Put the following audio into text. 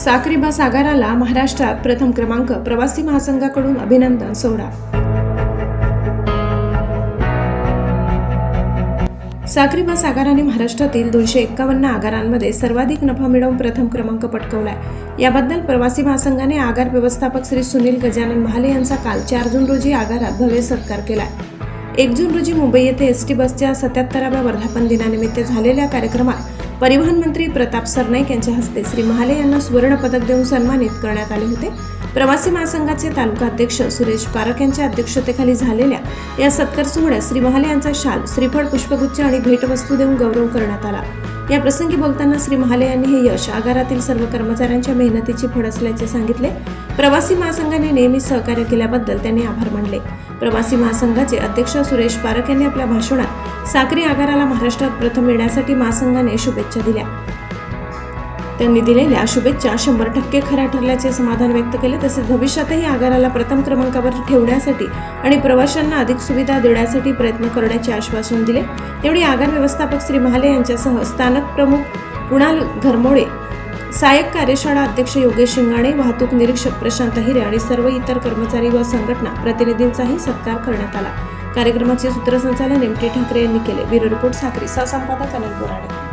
साक्री बस आगाराला महाराष्ट्रात प्रथम क्रमांक प्रवासी महासंघाकडून अभिनंदन सोहळा. साक्री बस आगाराने महाराष्ट्रातील दोनशे एक्कावन्न आगारांमध्ये सर्वाधिक नफा मिळवून प्रथम क्रमांक पटकवलाय. याबद्दल प्रवासी महासंघाने आगार व्यवस्थापक श्री सुनील गजानन महाले यांचा काल चार जून रोजी आगारात भव्य सत्कार केलाय. एक जून रोजी मुंबई येथे एस टी बसच्या सत्याहत्तराव्या वर्धापन दिनानिमित्त झालेल्या कार्यक्रमात परिवहन मंत्री प्रताप सरनाईक यांच्या हस्ते श्री महाले यांना सुवर्ण पदक देऊन सन्मानित करण्यात आले होते. प्रवासी महासंघाचे तालुका अध्यक्ष सुरेश पारख यांच्या अध्यक्षतेखाली झालेल्या या सत्कार सोहळ्यात श्री महाले यांचा शाल श्रीफळ पुष्पगुच्छ आणि भेटवस्तू देऊन गौरव करण्यात आला. या प्रसंगी बोलताना श्री महाले यांनी हे यश आगारातील सर्व कर्मचाऱ्यांच्या मेहनतीची फळ असल्याचे सांगितले. प्रवासी महासंघाने नेहमी सहकार्य केल्याबद्दल त्यांनी आभार मानले. प्रवासी महासंघाचे अध्यक्ष सुरेश पारख यांनी आपल्या भाषणात साक्री आगाराला महाराष्ट्रात प्रथम येण्यासाठी महासंघाने शुभेच्छा दिल्या. त्यांनी दिलेल्या शुभेच्छा शंभर टक्के खऱ्या ठरल्याचे समाधान व्यक्त केले. तसेच भविष्यातही आगाराला प्रथम क्रमांकावर ठेवण्यासाठी आणि प्रवाशांना अधिक सुविधा देण्यासाठी प्रयत्न करण्याचे आश्वासन दिले. तेवढी आगार व्यवस्थापक श्री महाले यांच्यासह स्थानक प्रमुख कुणाल घरमोळे सहाय्यक कार्यशाळा अध्यक्ष योगेश शिंगाणे वाहतूक निरीक्षक प्रशांत हिरे आणि सर्व इतर कर्मचारी व संघटना प्रतिनिधींचाही सत्कार करण्यात आला. कार्यक्रमाचे सूत्रसंचालन एम टी ठाकरे यांनी केले. ब्युरो रिपोर्ट साखरी सहसंपादक अनिल बोराडे.